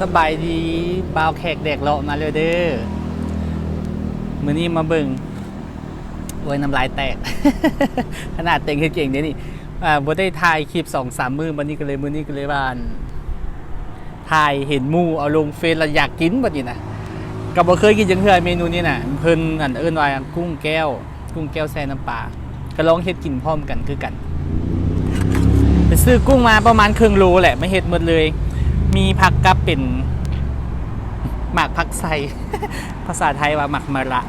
สบายดีบ่าวแขกเด็กเลาะมาเลยเด้อมื้อนี้มาเบิ่งโอ้ยน้ำลายแตก ขนาดเต็งเก่งเด้นี่อ่าบ่ได้ถ่ายคลิป2 3มื้อวันนี้ก็เลยมื้อนี้ก็เลยว่านถ่ายเห็นหมูเอาลงเฟซแล้วอยากกินบัดนี้นะก็บ่เคยกินจังเทื่อเมนูนี้น่ะเพิ่นอันเอิ้นว่ากุ้งแก้ว กุ้งแก้วแซ่น้ำปลาก็ลองเฮ็ดกินพร้อมกันคือกันไปซื้อกุ้งมาประมาณครึ่งโลแหละไม่เห็ดหมดเลย มีผักกับเป็นหมากผักใส่ภาษาไทยว่าหมักมะระ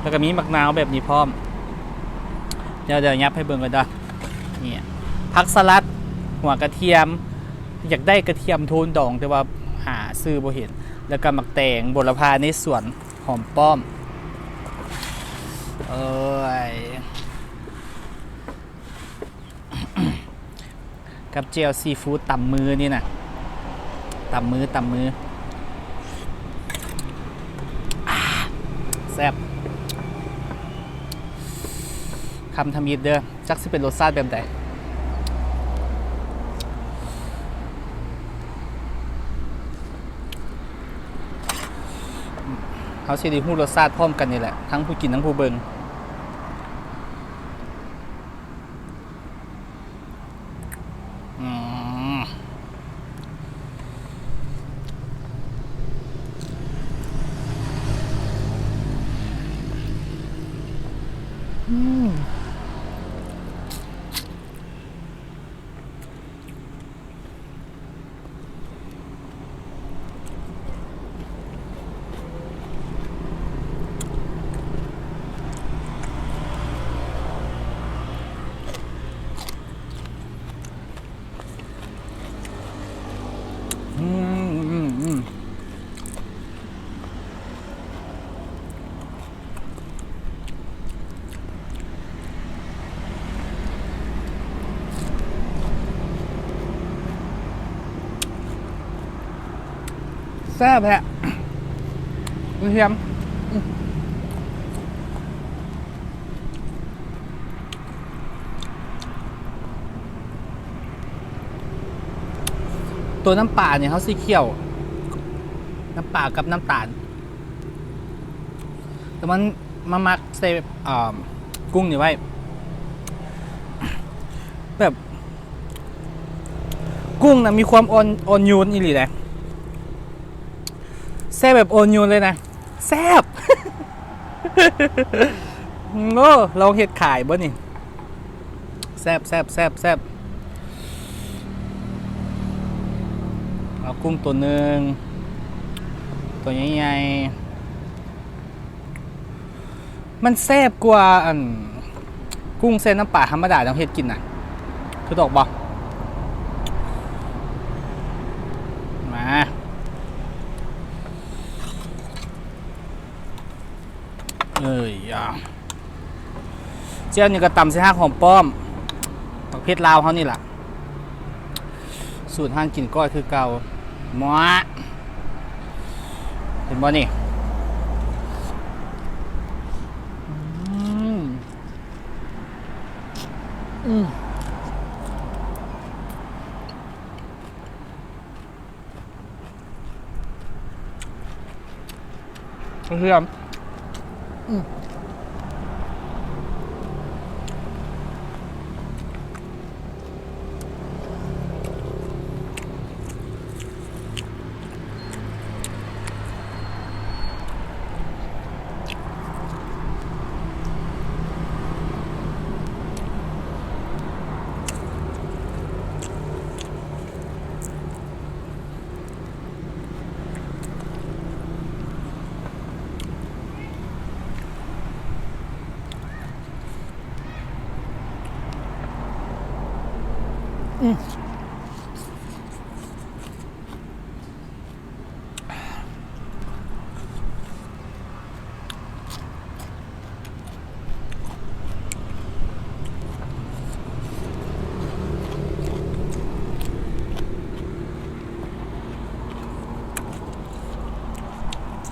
แล้วก็มีหมักนาวแบบนี้พร้อม เดี๋ยวเดี๋ยวยับให้เบิ่งกันด้อเนี่ผักสลัด หัวกระเทียม อยากได้กระเทียมโทนดองแต่ว่าหาซื้อบ่เห็น แล้วก็หมักแตงบรพาในสวนหอมป้อมเอ้ยกับเจลซีฟู้ดต่ำมือนี่นะ ต่ำมือต่ำมือแซ่บคำทำยิดเด้อจักสิเป็นรสชาติแบบไหนเขาสิไดีหู้รสชาติพร้อมกันนี่แหละ ทั้งผู้กินทั้งผู้เบิง อืม อืมอืมอืมอืม แซ่บแฮะกระเทียมตัวน้ำป่าเนี่ยเขาสีเขียว น้ำป่ากับน้ำตาล แต่มันมามักเซฟอ่กุ้งนี่ไว้ แบบ กุ้งนะมีความอ่อนอ่อนโยนอีหลีแหละ แซ่บแบบอ่อนโยนเลยนะ แซ่บโอ้ลองเห็ดขายบ่นี่ แซ่บแซ่บแซ่บแซ่บเอากุ้งตัวหนึ่ง ตัวใหญ่ๆ มันแซ่บกว่าอันกุ้งเส้นน้ำปลาธรรมดาต้องเฮ็ดกินน่ะ คือตอกบ่า เอยอะเจ้านี่ก็ตำส่ห้าหอมป้อมผักเพชรลาวเขานี่แหละสูตรห้างกินก้อยคือเก่าหมอเห็นบ่นี่อืมอืม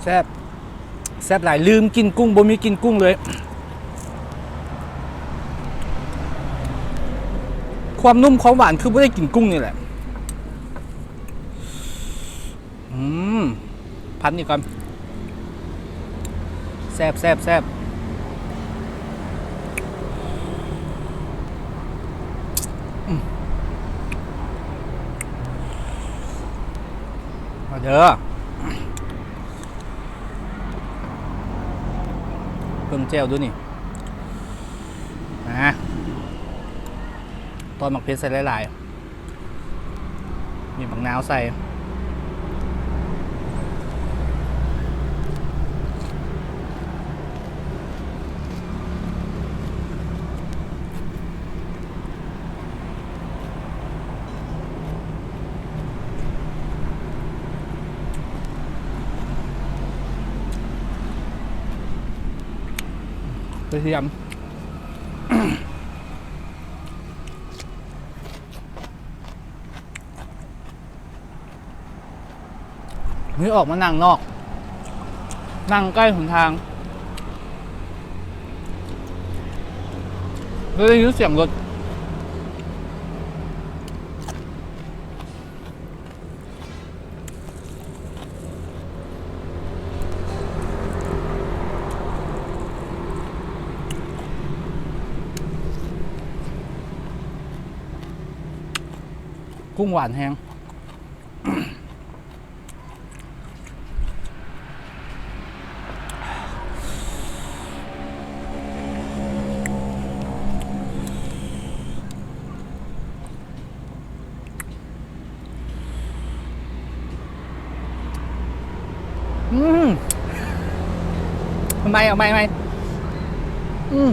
แซ่บแซ่บหลายลืมกินกุ้งบ่มีกินกุ้งเลย ความนุ่มความหวานคือไม่ได้กินกุ้งนี่แหละพันนี่ก่อนแซบแซบแซบมมาเด้อ เพิ่งเจลดูนี่นะตอนหมักเพชรใส่หลายๆมีบักนาวใส่ เทียม นี่ออกมานั่งนอก นั่งใกล้หนทางแล้วได้ยินเสียงรถ กุ้งหวานแห้งอืมไมเอาไม่ไม่อืม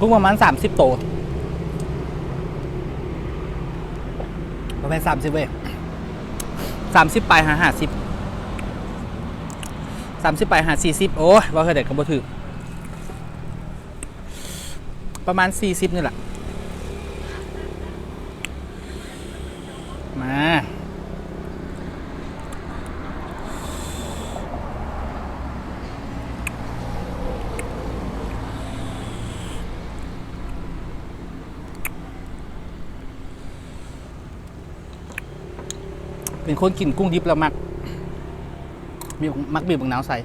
กุ้งประมาณสามสิบโตประมาณสามสิบเว้ยสามสิบไปหาห้าสิบสามสิบไปหาสี่สิบโอ้ยว่าเคยเด็กกับบ่ถือประมาณสี่สิบนี่แหละมา เป็นคนกินกุ้งดิบแล้วมักมีมักบีบบางนาวใส่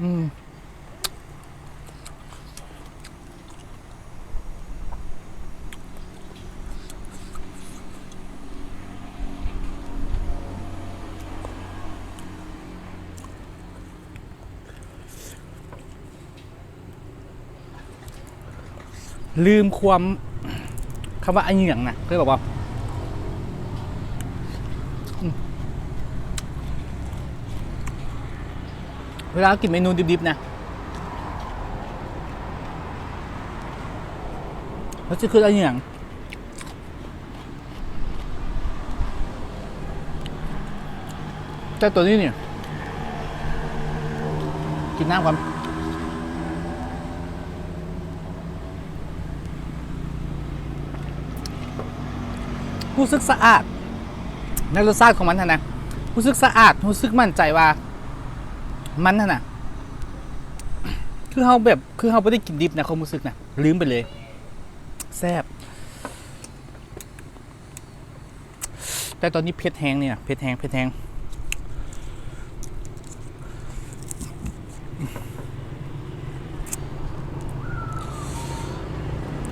อืม ลืมความคำว่าอันเหยื่งนะเคยบอกว่าเวลากินเมนูดิบๆนะมันจะคืออันเหยื่องแต่ตัวนี้เนี่ย กินน้ำก่อน รู้สึกสะอาดในรสชาติของมันนะนะรู้สึกสะอาดรู้สึกมั่นใจว่ามันน่ะนะคือเขาแบบคือเขาไม่ได้กินดิบนะความรู้สึกนะลืมไปเลยแซ่บแต่ตอนนี้เผ็ดแห้งเนี่ยเผ็ดแห้งเผ็ดแห้ง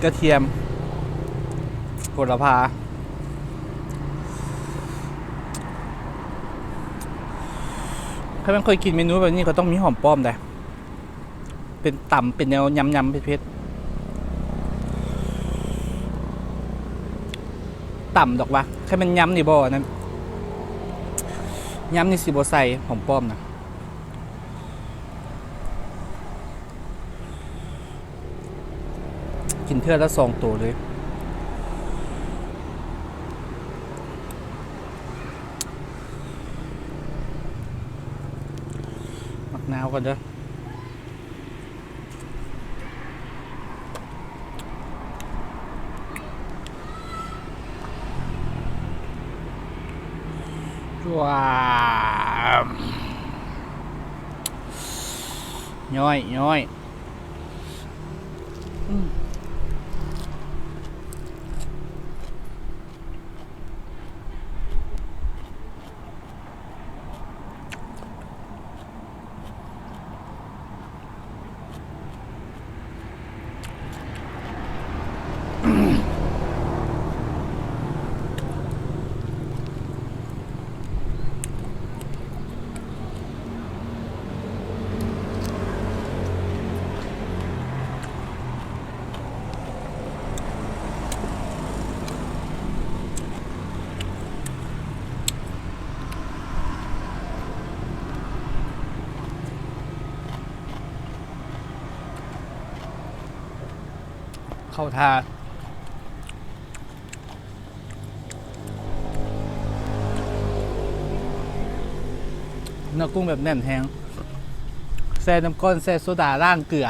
กระเทียมโหระพา ถ้าม่เคยกินเมนูแบบนี้ก็ต้องมีหอมป้อมได้เป็นต่ำเป็นแนวยำยำเผ็ดๆต่ำดอกวะแค่มันยำนี่บ่นะยำนี่สิบ่ใส่หอมป้อมนะกินเทื่อละสองตัวเลย มักนาวก่อนเด้อว้าวย่อยย่อยอื เข้าท่าเนื้อกุ้งแบบแน่นแห้งแซ่น้ำก้อนแซ่โซดาล่างเกลือ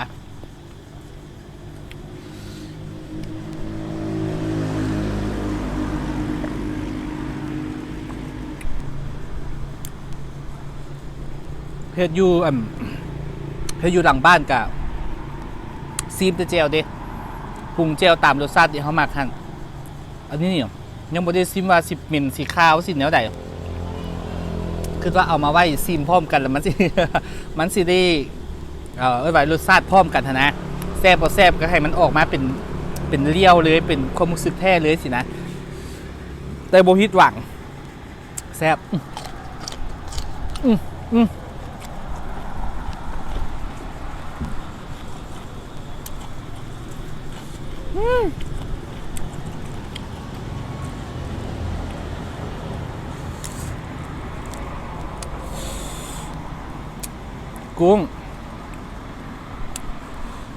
เพชรยูอ่ำเพชรยูหลังบ้านกับซีมต่เจลเด้ ปรุงเจลตามรสชาติที่เขามักหั่นอันนี้นี่ยังบ่ได้ซิมว่าสิเหม็นสีขาวสิแนวใดคือว่าเอามาไว้ซิมพร้อมกันแล้วมันสิมันสิได้เอ่อไว้รสชาติพร้อมกันนนะแซ่บบ่แซ่บก็ให้มันออกมาเป็นเป็นเลี้ยวเลยเป็นความรู้สึกแท้เลยสินะแต่บ่ผิดหวังแซ่บอืมอืม กุ้ง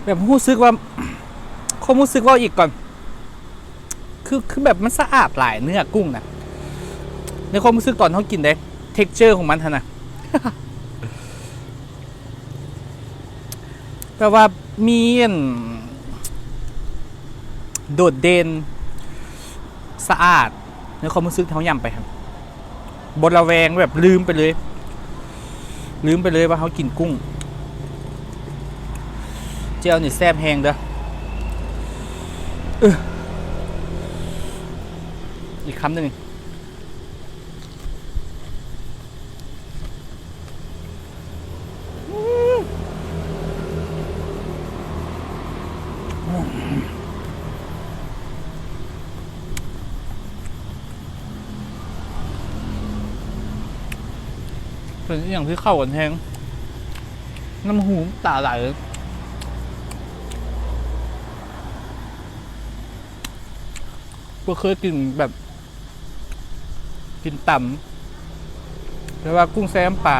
แบบรู้สึกว่าความรู้สึกว่าอีกก่อน คือคือแบบมันสะอาดหลายเนื้อกุ้งนะในความรู้สึกตอนเขากินได้เท็กเจอร์ของมันท่านะแปลว่ามีนโดดเด่นสะอาดในความรู้สึกเท่ายำไปครับบนระแวงแบบลืมไปเลย ลืมไปเลยว่าเขากินกุ้ง เจลนี่แซ่บแหงเด้ออีกคำหนึ่ง เป็นอย่างที่เข้ากันแหงน้ำหูตาไหลก็เคยกินแบบ กินต่ำแต่ว่ากุ้งแซมป่า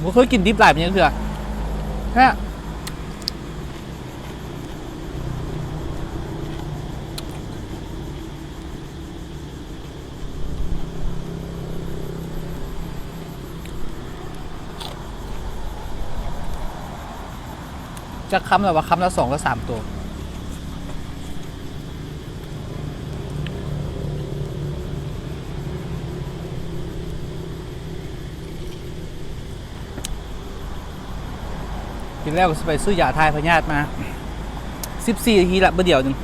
ผมเคยกินดิบหลายเป็นยังเถื่อแค่ จะคำแบบว่าคำละสองละสามตัวกินแล้วก็ไปซื้อยาทายพยาธิมา14นาทีละเมื่อเดียวหนึ่ง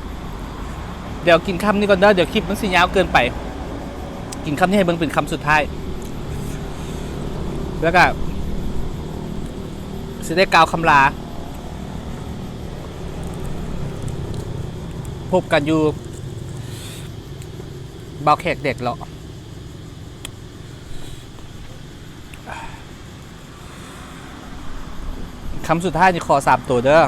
เดี๋ยวกินคำนี้ก่อนเด้อเดี๋ยวคลิปมันสิยาวเกินไป กินคำนี้ให้เบิ่งเป็นคำสุดท้าย แล้วก็สิได้กล่าวคำลา พบกันอยู่เบาแขกเด็กเหรอคำสุดท้ายนี่ขอสามตัวเด้อ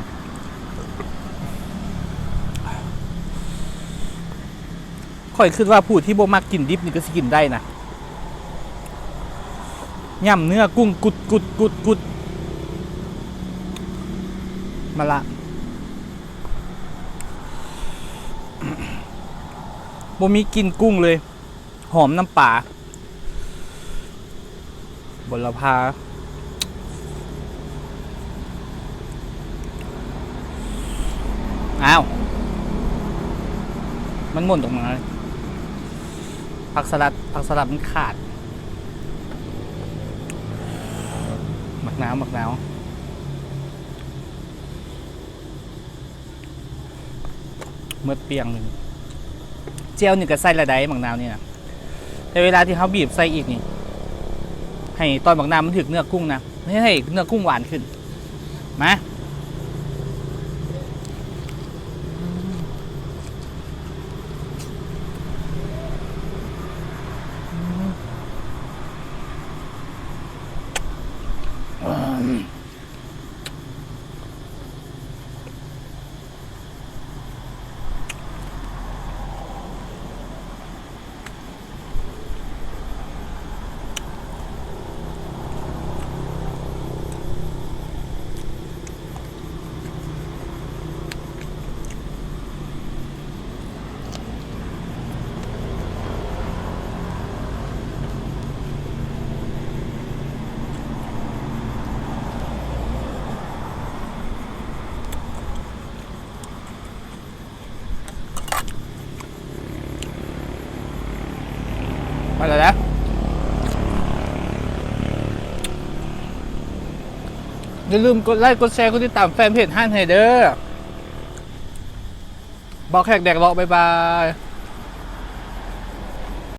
อยคิดว่าผู้ที่บ่มักกินดิบนี่ก็สิกินได้นะย่ำเนื้อกุ้งกุดกุดกุดกุดมาละ บ่มีกลินกุ้งเลย หอมน้ำปลาบละพาอ้าว มันหม่นตรงมาเลยผักสลัดผักสลัดมันขาด หมักน้ำหมักน้ำเมื่อเปียงหนึ่ง เจลนี่ก็ใส่ละได้หมักนาวนี่นะแต่เวลาที่เขาบีบใส่อีกนี่ ให้ตอนหมักนาวมันถึกเนื้อกุ้งนะไม่ให้เนื้อกุ้งหวานขึ้นมา อย่าลืมกดไลค์กดแชร์กดติดตามแฟนเพจห้านไฮเดอร์บอกแขกแดกเลาะบ๊ายบาย